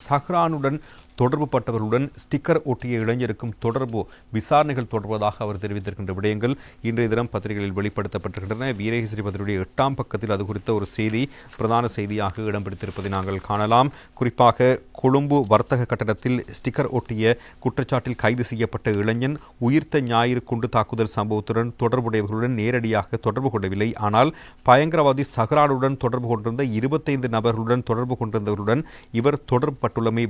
சஹ்ரானுடன் தொடர்புபட்டவர்களுடன் sticker ஒட்டிய இளைஞருக்கும் தொடர்பு விசாரணைகள் தொடர்வதாக அவர் தெரிவித்திருக்கின்ற விடயங்கள் இன்றைய தினம் பத்திரிகைகளில் வெளிப்படுத்தப்பட்டிருக்கின்றன. வீரகேசரி பத்திரிகையுடைய எட்டாம் பக்கத்தில் அது குறித்த ஒரு செய்தி பிரதான செய்தியாக இடம் பிடித்திருப்பதை நாங்கள் காணலாம். குறிப்பாக கொழும்பு வர்த்தக கட்டடத்தில் ஸ்டிக்கர் ஒட்டிய குற்றச்சாட்டில் கைது செய்யப்பட்ட இளைஞன் உயிர்த்த ஞாயிறு குண்டு தாக்குதல் சம்பவத்துடன் தொடர்புடையவர்களுடன் நேரடியாக தொடர்பு கொள்ளவில்லை. ஆனால் பயங்கரவாதி சஹ்ரானுடன் தொடர்பு கொண்டிருந்த இருபத்தைந்து நபர்களுடன் தொடர்பு கொண்டிருந்தவர்களுடன் இவர் தொடர்பு பட்டுள்ளமை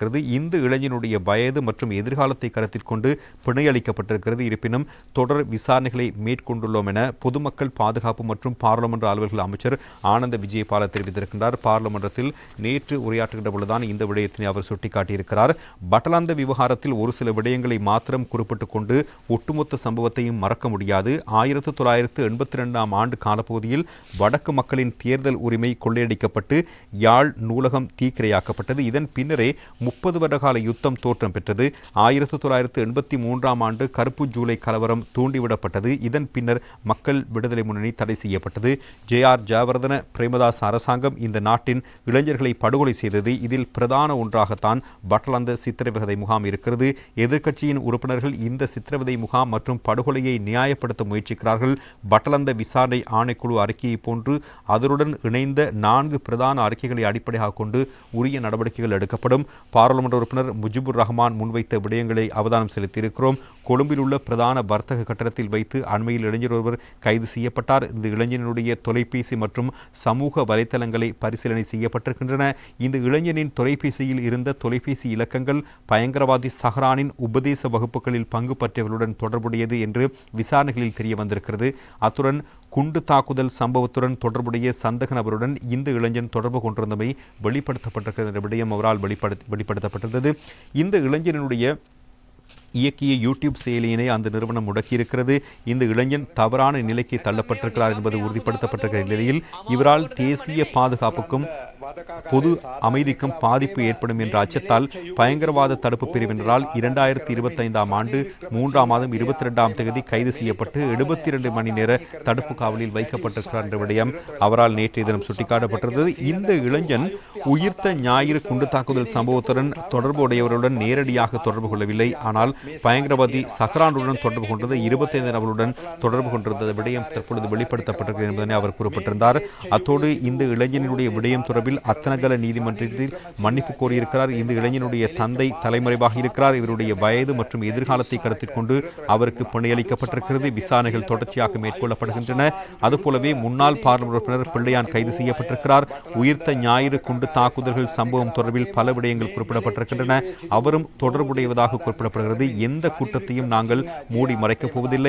வெளிப்படுத்தப்பட்டிருக்கிறது இந்த இளைஞனுடைய வயது மற்றும் எதிர்காலத்தை கருத்தில் கொண்டு பிணை அளிக்கப்பட்டிருக்கிறது இருப்பினும் தொடர் விசாரணைகளை மேற்கொண்டுள்ளோம் என பொதுமக்கள் பாதுகாப்பு மற்றும் பாராளுமன்ற அலுவல்கள் அமைச்சர் ஆனந்த விஜயபால தெரிவித்திருக்கின்றார். பாராளுமன்றத்தில் நேற்று உரையாற்றுகின்ற பொழுதுதான் இந்த விடயத்தினை அவர் சுட்டிக்காட்டியிருக்கிறார். பட்டலாந்த விவகாரத்தில் ஒரு சில விடயங்களை மாத்திரம் குறிப்பிட்டுக் கொண்டு ஒட்டுமொத்த சம்பவத்தையும் மறக்க முடியாது. ஆயிரத்து தொள்ளாயிரத்து எண்பத்தி ரெண்டாம் ஆண்டு காலப்பகுதியில் வடக்கு மக்களின் தேர்தல் உரிமை கொள்ளையடிக்கப்பட்டு யாழ் நூலகம் தீக்கிரையாக்கப்பட்டது. இதன் பின்னரே முப்பது வருடகால யுத்தம் தோற்றம் பெற்றது. ஆயிரத்து தொள்ளாயிரத்து எண்பத்தி மூன்றாம் ஆண்டு கருப்பு ஜூலை கலவரம் தூண்டிவிடப்பட்டது. இதன் பின்னர் மக்கள் விடுதலை முன்னணி தடை செய்யப்பட்டது. ஜே ஆர் ஜெயவர்தன பிரேமதாஸ் அரசாங்கம் இந்த நாட்டின் இளைஞர்களை படுகொலை செய்தது. இதில் பிரதான ஒன்றாகத்தான் பட்டலந்த சித்திரவதை முகாம் இருக்கிறது. எதிர்க்கட்சியின் உறுப்பினர்கள் இந்த சித்திரவதை முகாம் மற்றும் படுகொலையை நியாயப்படுத்த முயற்சிக்கிறார்கள். பட்டலந்த விசாரணை ஆணைக்குழு அறிக்கையை போன்று அதனுடன் இணைந்த நான்கு பிரதான அறிக்கைகளை அடிப்படையாக கொண்டு உரிய நடவடிக்கைகள் எடுக்கப்படும். பாராளுமன்ற உறுப்பினர் முஜிபுர் ரஹ்மான் முன்வைத்த விடயங்களை அவதானம் செலுத்தியிருக்கிறோம். கொழும்பில் உள்ள பிரதான வர்த்தக கட்டடத்தில் வைத்து அண்மையில் இளைஞர் ஒருவர் கைது செய்யப்பட்டார். இந்த இளைஞனுடைய தொலைபேசி மற்றும் சமூக வலைத்தளங்களை பரிசீலனை செய்யப்பட்டிருக்கின்றன. இந்த இளைஞனின் தொலைபேசியில் இருந்த தொலைபேசி இலக்கங்கள் பயங்கரவாதி சஹரானின் உபதேச வகுப்புகளில் பங்கு பற்றியவர்களுடன் தொடர்புடையது என்று விசாரணைகளில் தெரிய வந்திருக்கிறது அத்துடன் குண்டு தாக்குதல் சம்பவத்துடன் தொடர்புடைய சந்தக நபருடன் இந்த இளைஞன் தொடர்பு கொண்டிருந்தமை வெளிப்படுத்தப்பட்டிருக்கிறது என்ற விடயம் அவரால் வெளிப்படுத்த வெளிப்படுத்தப்பட்டிருந்தது. இந்த இளைஞனுடைய இயக்கிய யூடியூப் செயலியினை அந்த நிறுவனம் முடக்கியிருக்கிறது. இந்த இளைஞன் தவறான நிலைக்கு தள்ளப்பட்டிருக்கிறார் என்பது உறுதிப்படுத்தப்பட்டிருக்கிற நிலையில் இவரால் தேசிய பாதுகாப்புக்கும் பொது அமைதிக்கும் பாதிப்பு ஏற்படும் என்ற அச்சத்தால் பயங்கரவாத தடுப்பு பிரிவினரால் இரண்டாயிரத்தி இருபத்தைந்தாம் ஆண்டு மூன்றாம் மாதம் இருபத்தி ரெண்டாம் தேதி கைது செய்யப்பட்டு எழுபத்தி இரண்டு மணி நேர தடுப்பு காவலில் வைக்கப்பட்டிருக்கிறார் என்ற விடயம் அவரால் நேற்றைய தினம் சுட்டிக்காட்டப்பட்டிருந்தது. இந்த இளைஞன் உயிர்த்த ஞாயிறு குண்டு தாக்குதல் சம்பவத்துடன் தொடர்புடையவர்களுடன் நேரடியாக தொடர்பு கொள்ளவில்லை. ஆனால் பயங்கரவாதி சஹ்ரானுடன் தொடர்பு கொண்டது இருபத்தைந்து நபர்களுடன் தொடர்பு கொண்டிருந்த விடயம் தற்பொழுது வெளிப்படுத்தப்பட்டிருக்கிறது என்பதனை அவர் குறிப்பிட்டிருந்தார். அத்தோடு இந்த இளைஞனுடைய விடயம் தொடர்பில் அத்தனகல நீதிமன்றத்தில் மன்னிப்பு கோரியிருக்கிறார். இந்த இளைஞனுடைய தந்தை தலைமறைவாக இருக்கிறார். இவருடைய வயது மற்றும் எதிர்காலத்தை கருத்தில் கொண்டு அவருக்கு பிணையளிக்கப்பட்டிருக்கிறது விசாரணைகள் தொடர்ச்சியாக மேற்கொள்ளப்படுகின்றன. அதுபோலவே முன்னாள் பார்லிமெண்ட் உறுப்பினர் பிள்ளையான் கைது செய்யப்பட்டிருக்கிறார். உயிர்த்த ஞாயிறு குண்டு தாக்குதல்கள் சம்பவம் தொடர்பில் பல விடயங்கள் குறிப்பிடப்பட்டிருக்கின்றன. அவரும் தொடர்புடையவதாக குறிப்பிடப்படுகிறது. எந்த கூட்டத்தையும் நாங்கள் மூடி மறைக்கப் போவதில்லை.